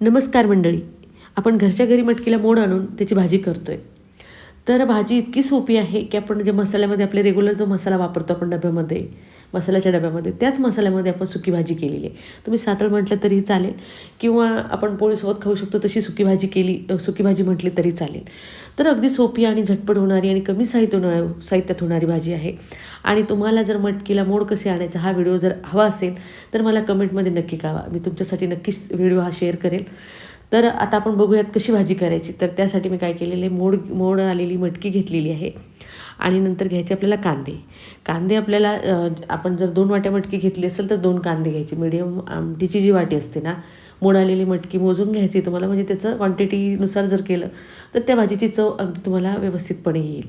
नमस्कार मंडळी. आपण घरच्या घरी मटकीला मोड आणून त्याची भाजी करतो आहे तर भाजी इतकी सोपी आहे की आपण जे मसाल्यामध्ये आपले रेग्युलर जो मसाला वापरतो आपण डब्यामध्ये मसाल्याच्या डब्यामध्ये. त्याच मसाल्यामध्ये आपण सुकी भाजी केलेली आहे. तुम्ही सातळ म्हटलं तरीही चालेल. किंवा आपण पोळीसोबत खाऊ शकतो तशी सुकी भाजी केली सुकी भाजी म्हटली तरी चालेल. तर अगदी सोपी आणि झटपट होणारी आणि कमी साहित्य होणार साहित्यात होणारी भाजी आहे. आणि तुम्हाला जर मटकीला मोड कसे आणायचा हा व्हिडिओ जर हवा असेल तर मला कमेंटमध्ये नक्की कळवा. मी तुमच्यासाठी नक्कीच व्हिडिओ हा शेअर करेल. तर आता आपण बघूयात कशी भाजी करायची. तर त्यासाठी मी काय केलेले मोड मोड आलेली मटकी घेतलेली आहे. आणि नंतर घ्यायचे आपल्याला कांदे. कांदे आपल्याला आपण जर दोन वाट्या मटकी घेतली असेल तर दोन कांदे घ्यायचे. मिडियम आमटीची जी वाटी असते ना मोड आलेली मटकी मोजून घ्यायची तुम्हाला. म्हणजे त्याचं क्वांटिटीनुसार जर केलं तर त्या भाजीची चव अगदी तुम्हाला व्यवस्थितपणे येईल.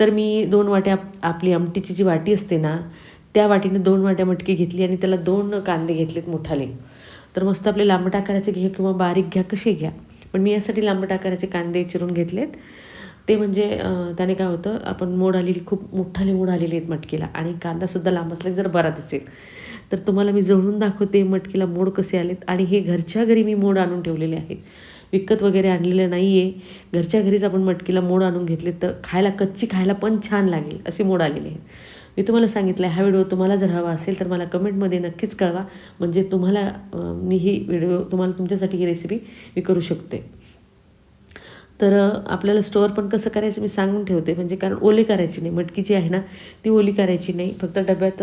तर मी दोन वाट्या आपली आमटीची जी वाटी असते ना त्या वाटीने दोन वाट्या मटकी घेतली आणि त्याला दोन कांदे घेतलेत मोठाले. तर मस्त आपले लांबट आकाराचे घ्या किंवा बारीक घ्या कसे घ्या. पण मी यासाठी लांबट आकाराचे कांदे चिरून घेतलेत. ते म्हणजे त्याने काय होतं आपण मोड आलेली खूप मोठाले मोड आलेली आहेत मटकीला आणि कांदासुद्धा लांब असला जर बरा दिसेल. तर तुम्हाला मी जळून दाखवते मटकीला मोड कसे आलेत आणि हे घरच्या घरी मी मोड आणून ठेवलेले आहेत. विकत वगैरे आणलेलं नाही आहे घरच्या घरीच आपण मटकीला मोड आणून घेतले तर खायला कच्ची खायला पण छान लागेल असे मोड आलेले आहेत. मी तुम्हाला सांगितलं आहे हा व्हिडिओ तुम्हाला जर हवा असेल तर मला कमेंटमध्ये नक्कीच कळवा. म्हणजे तुम्हाला मी ही व्हिडिओ तुम्हाला तुमच्यासाठी ही रेसिपी मी करू शकते. तर आपल्याला स्टोअर पण कसं करायचं मी सांगून ठेवते. म्हणजे कारण ओले करायची नाही. मटकी जी आहे ना ती ओली करायची नाही. फक्त डब्यात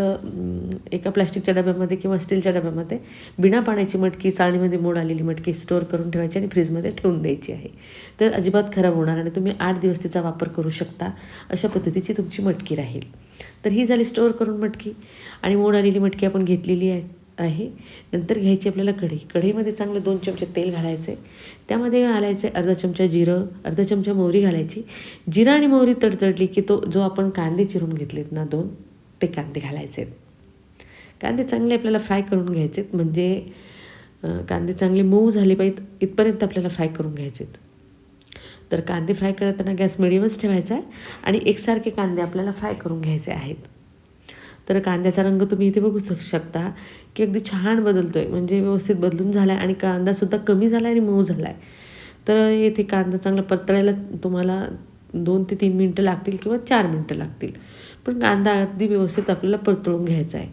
एका प्लास्टिकच्या डब्यामध्ये किंवा स्टीलच्या डब्यामध्ये बिना पाण्याची मटकी चाळणीमध्ये मोड आलेली मटकी स्टोअर करून ठेवायची आणि फ्रीजमध्ये ठेवून द्यायची आहे. तर अजिबात खराब होणार आणि तुम्ही आठ दिवस तिचा वापर करू शकता. अशा पद्धतीची तुमची मटकी राहील. तर ही झाली स्टोअर करून मटकी. आणि मोड आलेली मटकी आपण घेतलेली आहे. आहे. नंतर घ्यायची आपल्याला कढी कढईमध्ये चांगलं दोन चमचे तेल घालायचे. त्यामध्ये घालायचे अर्धा चमचा जिरं अर्धा चमचा मोहरी घालायची. जिरं आणि मोहरी तडतडली की तो जो आपण कांदे चिरून घेतलेत ना दोन ते कांदे घालायचे. कांदे चांगले आपल्याला फ्राय करून घ्यायचेत. म्हणजे कांदे चांगले मऊ झाले पाहिजेत. इथपर्यंत आपल्याला फ्राय करून घ्यायचेत. तर कांदे फ्राय करताना गॅस मिडियमच ठेवायचा आहे. आणि एकसारखे कांदे आपल्याला फ्राय करून घ्यायचे आहेत. तर कांद्याचा रंग तुम्ही इथे बघू शक- शकता की अगदी छान बदलतो आहे म्हणजे व्यवस्थित बदलून झाला आहे आणि कांदासुद्धा कमी झाला आहे आणि मऊ झाला आहे तर येथे कांदा चांगला परतळायला तुम्हाला दोन ते तीन मिनटं लागतील किंवा चार मिनटं लागतील. पण कांदा अगदी व्यवस्थित आपल्याला परतळून घ्यायचा आहे.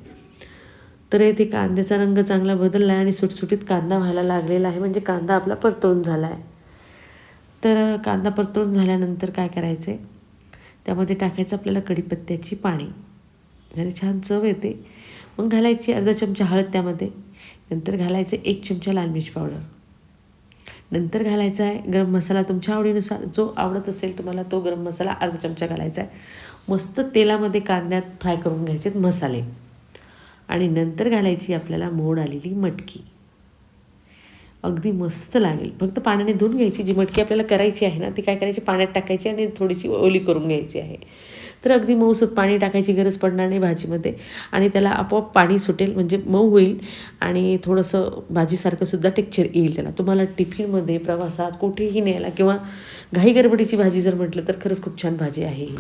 तर येथे कांद्याचा रंग चांगला बदलला आहे आणि सुटसुटीत कांदा व्हायला लागलेला आहे. म्हणजे कांदा आपला परतळून झाला आहे तर कांदा परतळून झाल्यानंतर काय करायचं आहे त्यामध्ये टाकायचं आपल्याला कढीपत्त्याची पाणी आणि छान चव येते. मग घालायची अर्धा चमचा हळद त्यामध्ये. नंतर घालायचं एक चमचा लाल मिरची पावडर. नंतर घालायचा आहे गरम मसाला तुमच्या आवडीनुसार. जो आवडत असेल तुम्हाला तो गरम मसाला अर्धा चमचा घालायचा आहे. मस्त तेलामध्ये कांद्यात फ्राय करून घ्यायचे मसाले. आणि नंतर घालायची आपल्याला मोड आलेली मटकी. अगदी मस्त लागेल. फक्त पाण्याने धुवून घ्यायची. जी मटकी आपल्याला करायची आहे ना ती काय करायची? पाण्यात टाकायची आणि थोडीशी ओली करून घ्यायची आहे. तर अगदी मऊसूत पाणी टाकायची गरज पडणार नाही भाजीमध्ये. आणि त्याला आपोआप पाणी सुटेल म्हणजे मऊ होईल आणि थोडंसं भाजीसारखं सुद्धा टेक्चर येईल त्याला. तुम्हाला टिफिनमध्ये प्रवासात कुठेही न्यायला किंवा घाई गरबडीची भाजी जर म्हटलं तर खरंच खूप छान भाजी आहे ही.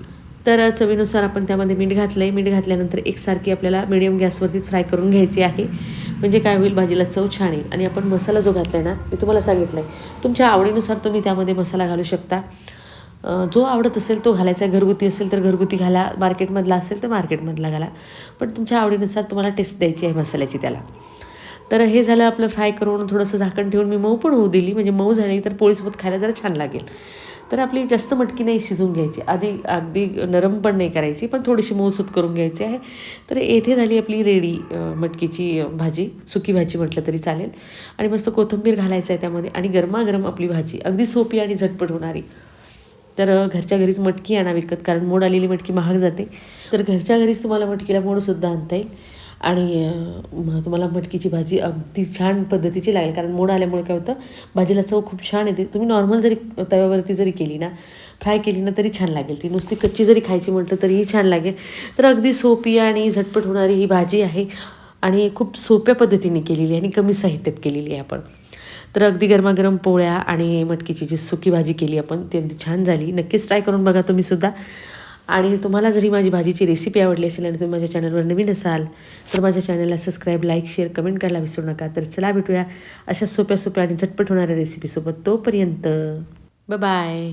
तर चवीनुसार आपण त्यामध्ये मीठ घातलं आहे मीठ घातल्यानंतर एकसारखी आपल्याला मिडियम गॅसवरतीच फ्राय करून घ्यायची आहे. म्हणजे काय होईल? भाजीला चव छान येईल. आणि आपण मसाला जो घातला आहे ना मी तुम्हाला सांगितलं आहे तुमच्या आवडीनुसार तुम्ही त्यामध्ये मसाला घालू शकता. जो आवडत असेल तो घालायचा घरगुती असेल तर घरगुती घाला. मार्केटमधला असेल तर मार्केटमधला घाला. पण तुमच्या आवडीनुसार तुम्हाला टेस्ट द्यायची आहे मसाल्याची त्याला. तर हे झालं आपलं फ्राय करून थोडंसं झाकण ठेवून मी मऊ पण होऊ दिली. म्हणजे मऊ झाली तर पोळीसोबत खायला जरा छान लागेल. तर आपली जास्त मटकी नाही शिजून घ्यायची. आधी अगदी नरम पण नाही करायची पण थोडीशी मऊसूत करून घ्यायची आहे. तर येथे झाली आपली रेडी मटकीची भाजी. सुकी भाजी म्हटलं तरी चालेल. आणि मस्त कोथिंबीर घालायचं आहे त्यामध्ये. आणि गरमागरम आपली भाजी. अगदी सोपी आणि झटपट होणारी. तर घरच्या घरीच मटकी आणा विकत कारण मोड आलेली मटकी महाग जाते. तर घरच्या घरीच तुम्हाला मटकीला मोडसुद्धा आणता येईल. आणि तुम्हाला मटकीची भाजी अगदी छान पद्धतीची लागेल कारण मोड आल्यामुळे काय होतं भाजीला चव खूप छान येते. तुम्ही नॉर्मल जरी तव्यावरती जरी केली ना फ्राय केली ना तरी छान लागेल. ती नुसती कच्ची जरी खायची म्हटलं तरीही छान लागेल. तर अगदी सोपी आणि झटपट होणारी ही भाजी आहे. आणि खूप सोप्या पद्धतीने केलेली आहे आणि कमी साहित्यात केलेली आहे आपण. तर अगदी गरमागरम पोळ्या आणि मटकीची जी सुकी भाजी केली आपण ती अगदी छान झाली. नक्कीच ट्राय करून बघा तुम्ही सुद्धा. आणि तुम्हाला जरी माझी भाजीची रेसिपी आवडली असेल आणि तुम्ही माझ्या चॅनलवर नवीन असाल तर माझ्या चॅनलला सबस्क्राईब लाईक शेअर कमेंट करायला विसरू नका. तर चला भेटूया अशा सोप्या सोप्या आणि झटपट होणाऱ्या रेसिपीसोबत तोपर्यंत. बाय